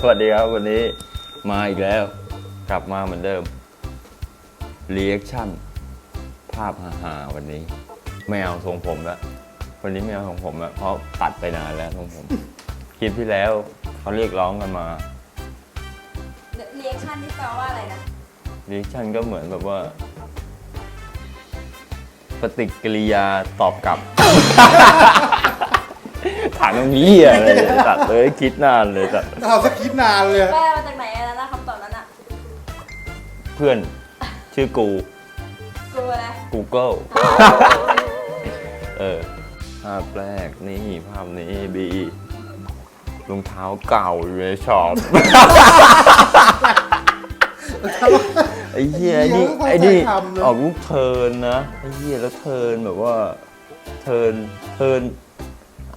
สวัสดีครับวันนี้มาอีกแล้ว กลับมาเหมือนเดิมรีแอคชั่นภาพฮาๆวันนี้ ไม่เอาทรงผมแล้ววันนี้ไม่เอาทรงผมแล้วเพราะตัดไปนานแล้วทรงผม คลิปที่แล้วเขาเรียกร้องกันมาเรียกชั่นที่แปลว่าอะไรนะรีแอคชั่นก็เหมือนแบบว่า ปฏิกิริยาตอบกลับ ถามตรงนี้อะไรเนี่ยตัดเลยคิดนานเลยตัดเอาสักคิดนานเลยแปลมาจากไหนอะนะคำตอบนั้นอะเพื่อนชื่อกูกูอะไร Google เออภาพแรกนี่ภาพนี้บีรองเท้าเก่าอยู่ในช็อปไอ้เหี้ยไอ้นี่ไอ้นี่ออกลูกเทิร์นนะไอ้เหี้ยแล้วเทิร์นแบบว่า เทิร์นเทิร์น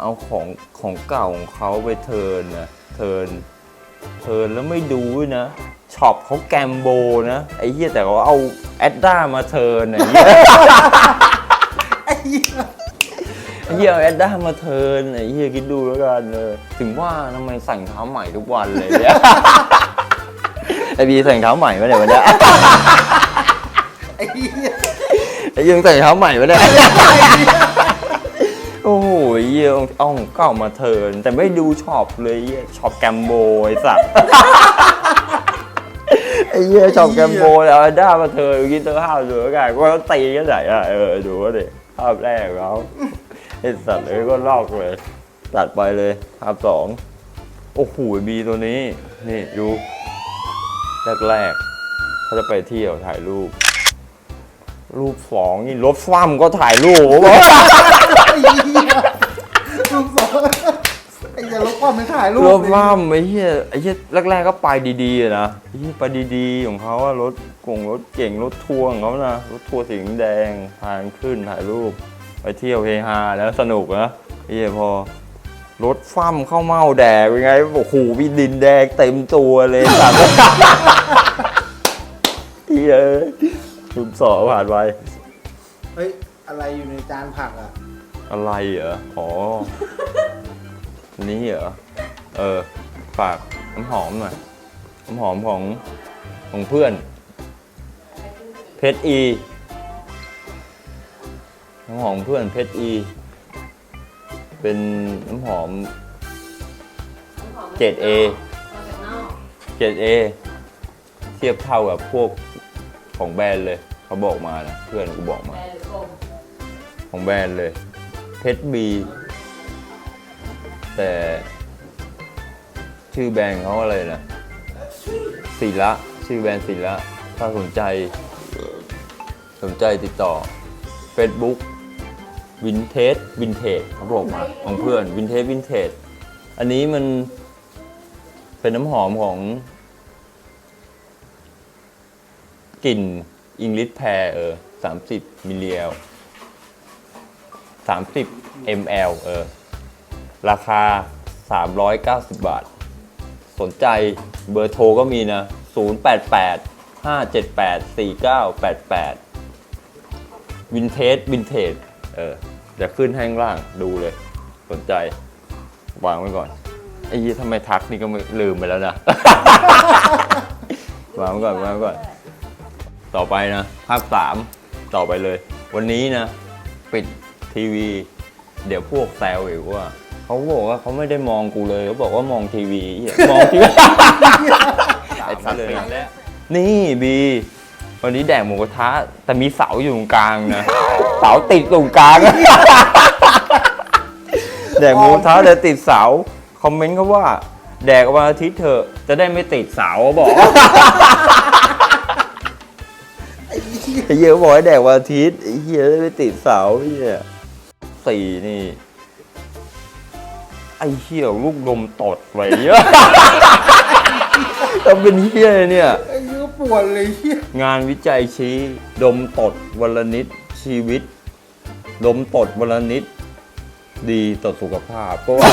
เอาของของเก่าของเขาไปเทิร์นนะเทิร์นเทิร์นแล้วไม่ดูด้วยนะช็อปเขาแกมโบนะไอ้เหี้ยแต่เขาเอาแอดด้ามาเทิร์นไอ้เหี้ยไอ้เหี้ยไอ้เหี้ยเอาแอดด้ามาเทิร์นไอ้เหี้ยคิดดูแล้วกันเลยถึงว่าทำไมใส่รองเท้าใหม่ทุกวันเลยเนี่ยไอ้บีใส่รองเท้าใหม่มาเนี่ยวันเนี้ยไอ้เหี้ยไอ้ยังใส่รองเท้าใหม่มาเนี่ยโอ้โหเยี่ยเอาของเก่ามาเทิร์นแต่ไม่ดูช็อปเลยเหี้ยช็อปแกมโบไอ้สัตว์ ไอ้เหี้ยช็อปแกมโบแล้วเอาด้ามาเทิร์นกินเตอร์ห้าวดูแล้วกันว่าเขาตีกันไหนอะเออดูว่าดิภาพแรกเขาไอ้สัตว์เลยก็ลอกเลย ตัดไปเลยภาพสองโอ้โหบีตัวนี้ นี่ดูแรกๆเขาจะไปเที่ยวถ่ายรูป รูปสองนี่รถฟั่มก็ถ่ายรูปวะไอ้เหี้ยลูกสองไอ้เหี้ยลบค วามไม่ถ่ายรูปรถฟั่มไอ้เหี้ยไอ้เหี้ยแรกๆก็ไปดีๆอะนะไอ้เหี้ยไปดีๆของเขาอะรถกงรถเก่งรถทัวร์ของเขานะรถทัวร์สีแดงทางขึ้นถ่ายรูป ไปเที่ยวเฮฮาแล้วสนุกนะไอ้เหี้ยพอรถฟั่มเข้าเมาแดกเป็นไงโอ้โหพี่ดินแดงเต็มตัวเลยสัตว์ เหี้ยลุมสอผ่านไป เฮ้ย อะไรอยู่ในจานผักอะ อะไรเหรอ อ๋ออั นนี้เหรอ เออ ฝากน้ำหอมหน่อย น้ำหอมของของเพื่อน เพชรอี น้ำหอมเพื่อนเพชรอี เป็นน้ำหอม 7A 7A เทียบเท่ากับพวกของแบรนด์เลย เขาบอกมานะ เพื่อนกูบอกมา ของแบรนด์เลยเพชรบี แต่ชื่อแบรนด์เขาอะไรนะศิละชื่อแบรนด์ศิละถ้าสนใจ สนใจติดต่อ Facebook วินเทจวินเทจเขาบอกมาของเพื่อนวินเทจวินเทจอันนี้มันเป็นน้ำหอมของกลิ่นอิงลิ h แพรเออสามสิบมิลลิแอล30 ml เออ ราคา 390 บาท สนใจเบอร์โทรก็มีนะ 088 578 4988วินเทจวินเทจเออจะขึ้นให้ข้างล่างดูเลย สนใจ วางไว้ก่อน ไอ้ยี่ทำไมทักนี่ก็ไม่ลืมไปแล้วนะ วางไว้ก่อนวางไว้ก่อน ต่อไปนะ ภาคสามต่อไปเลย วันนี้นะ ปิดทีวี เดี๋ยวพวกแซวอีกว่า เขาบอกว่าเขาไม่ได้มองกูเลยเขาบอกว่ามองทีวีเหี้ยมองทีวี ไอ้สัตว์เลยนี่บี วันนี้แดกหมูกระทะแต่มีเสาอยู่ตรงกลางนะ เสาติดตรงกลาง แดกหมูกระทะแต่ติดเสา คอมเมนต์เขาว่า แดกวันอาทิตย์เถอะจะได้ไม่ติดเสาบอกไอ้เหี้ยบอกให้แดกวันอาทิตย์ไอ้เหี้ยจะได้ไม่ติดเสาไอ้เหี้ยสี่นี่ไอ้เหี้ยลูกลมตดไว้เยอะต้องเป็นเหี้ยเนี่ย ไอ้เหี้ยปวดเลยเหี้ยงานวิจัยชี้ดมตดวันละนิดชีวิต ดมตดวันละนิด ดีต่อสุขภาพเพราะว่า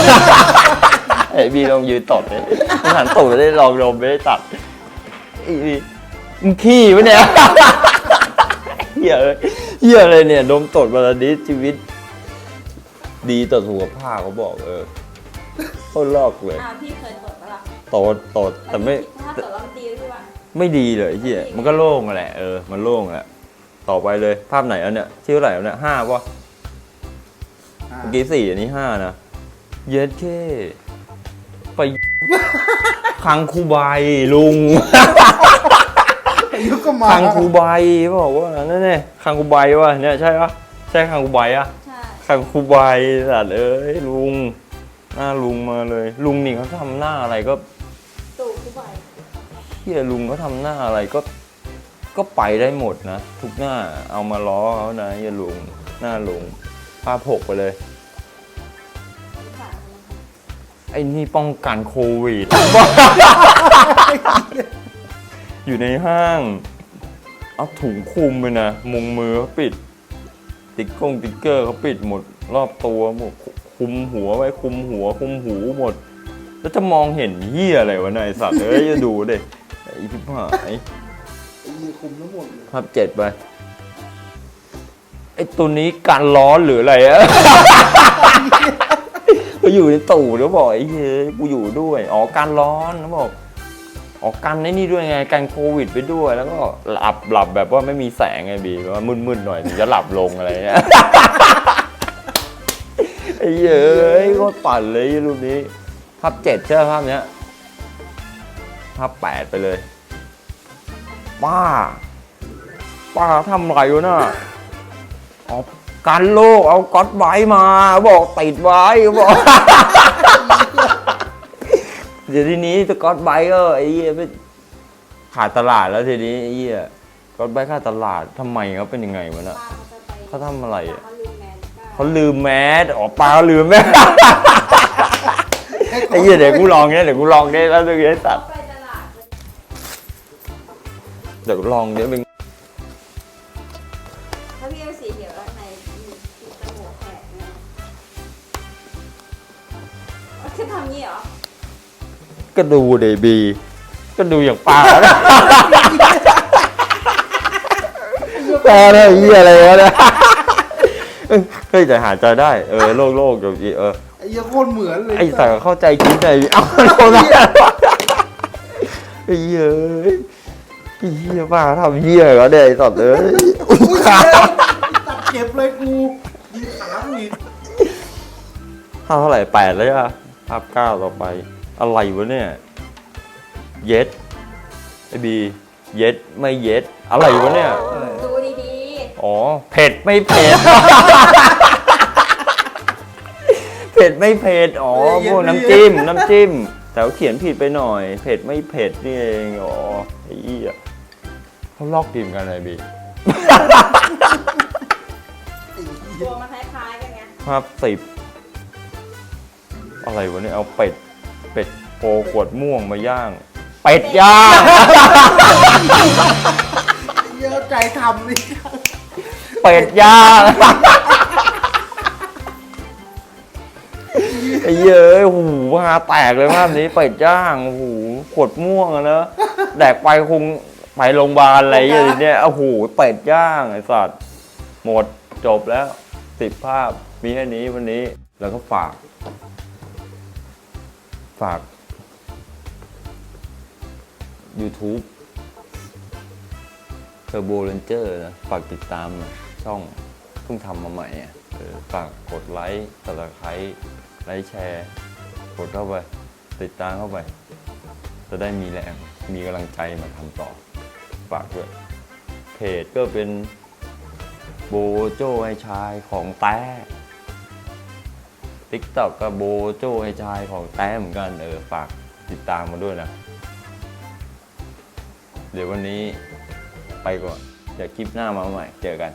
ไอ้บีลองยืนตดเลยมึงหันตูดไม่ได้ลองดมไม่ได้ตัดไอ้บีมึงขี้ปะเนี่ย เหี้ยเลยเหี้ยเลยเนี่ย ดมตดวันละนิดชีวิต ดีต่อสุขภาพเขาบอกเออ โคตรลอกเลยอ่าพี่เคยตรวจปะล่ะโตดโตดแต่ไม่ถ้าตดแล้วมันดีหรือเปล่าไม่ดีเลยไอ้เหี้ยมันก็โล่งแหละเออมันโล่งแหละต่อไปเลยภาพไหนอันเนี้ยชื่ออะไรอันเนี้ยห้าป่ะอ่าเมื่อกี้สี่อันนี้ห้านะเย็ดเท่ไปคังคูใบลุงอายุก็มาคังคูใบบอกว่านั่นเนี่ยคังคูใบวะเนี่ยใช่ปะใช่คังคูใบอะใช่คังคูใบสัตว์เอ้ยลุง หน้าลุงมาเลย ลุงนี่เขาทำหน้าอะไรก็ตู่คู่ใบเฮียลุงเขาทำหน้าอะไรก็ ก็ไปได้หมดนะ ทุกหน้าเอามาล้อเขานะเฮียลุงหน้าลุงภาพหกไปเลย ไอ้นี่ป้องกันโควิด อยู่ในห้าง เอาถุงคลุมไปนะ มุงมือเขาปิด ติ๊กกงติ๊กเกอร์เขาปิดหมดรอบตัวหมด คุมหัวไว้คุมหัว คุมหูหมด แล้วจะมองเห็นเหี้ยอะไรวะนายสัตว์เอ้ยจะดูดิไอ้ทิพหายไอ้เหี้ยคุมทั้งหมดเลยภาพเจ็ดไปไอ้ตัวนี้การร้อนหรืออะไรอะก็อยู่ในตู่แล้วบอกไอ้เฮ้ยกูอยู่ด้วยอ๋อการร้อนเขาบอกอ๋อกันไอ้นี่ด้วยไงกันโควิดไปด้วยแล้วก็หลับหลับแบบว่าไม่มีแสงไงบีแบบว่ามืดๆหน่อยถึงจะหลับลงอะไรเงี้ย ไอ้เย้ยโคตรปั่นเลยรูปนี้ภาพเจ็ดใช่ไหมภาพเนี้ยภาพแปดไปเลย ป้า ป้าทำอะไรวะน่ะอ๋อกันโลกเอาก๊อตไว้มา บอกติดไว้บอกเดี๋ยวทีนี้สกอตไบรท์ก็ไอ้เหี้ยไปขาดตลาดแล้วทีนี้ไอ้เหี้ยสกอตไบรท์ขาดตลาดทำไมเขาเป็นยังไงวะน่ะป้าเขาจะไปเขาทำอะไรอะ เขาลืมแมนป้าเขาลืมแมสอ๋อปลาเขาลืมแมสไอ้เหี้ยเดี๋ยวกูลองเนี่ยเดี๋ยวกูลองเนี่ยแล้วเดี๋ยวไอ้สัตว์เขาไปตลาดเดี๋ยวกูลองเนี่ยเป็นถ้าพี่เอาสีเขียวแล้วในมีจมูกแหกเนี่ยคือทำงี้เหรอก็ดูเดบี ก็ดูอย่างปลาแล้วปลาเนี่ยเหี้ยอะไรวะเนี่ย เฮ้ยแต่หาใจได้เออโลกโลกเดี๋ยวอีเออไอ้เหี้ยโคตรเหมือนเลยไอ้สัตว์เข้าใจคิดไงเอ้าโดนอะไรวะไอ้เหี้ยเอ้ยไอ้เหี้ยบ้าทำเหี้ยเหรอเนี่ยไอ้สัตว์เอ้ยอุ้ยขาตัดเจ็บเลยกูยิงขากูอีกภาพเท่าไหร่แปดแล้วอะภาพเก้าต่อไป อะไรวะเนี่ย เย็ดไอ้บี เย็ดไม่เย็ด อะไรวะเนี่ย ดูดีอ๋อ เผ็ดไม่เผ็ดเผ็ดไม่เผ็ดอ๋อพวกน้ำจิ้ม น้ำจิ้ม แต่เขาเขียนผิดไปหน่อย เผ็ดไม่เผ็ดนี่เองอ๋อไอ้เหี้ยเขาลอกทีมกันเลยบีๆตัวมันคล้ายๆกันไงภาพสิบอะไรวะเนี่ยเอาเป็ด เป็ดโปขวดม่วงมาย่าง เป็ดย่างไอ้เหี้ยเอาใจทำนี่เป็ดย่าง อ้เย้ยโอ้โหฮาแตกเลยภาพนี้เป็ดย่างโอ้โหขวดม่วงอะเนอะแดกไปคงไปโรงพยาบาลอะไรอย่างเงี้ยโอ้โหเป็ดย่างไอ้สัตว์หมดจบแล้วสิบภาพมีแค่นี้วันนี้แล้วก็ฝาก ฝาก YouTube เทอร์โบเรนเจอร์นะ ฝากติดตามช่องเพิ่งทำมาใหม่อะเออฝากกดไลค์สับสไครต์ ลค์แชร์กดเข้าไป ติดตามเข้าไป จะได้มีแรงมีกำลังใจมาทำต่อฝากด้วยเพจก็เป็นโบโจไอชายของแต้ติ๊กตอกก็โบโจไอชายของแต้เหมือนกันเออฝากติดตามมาด้วยนะ เดี๋ยววันนี้ไปก่อน เดี๋ยวคลิปหน้ามาใหม่ เจอกัน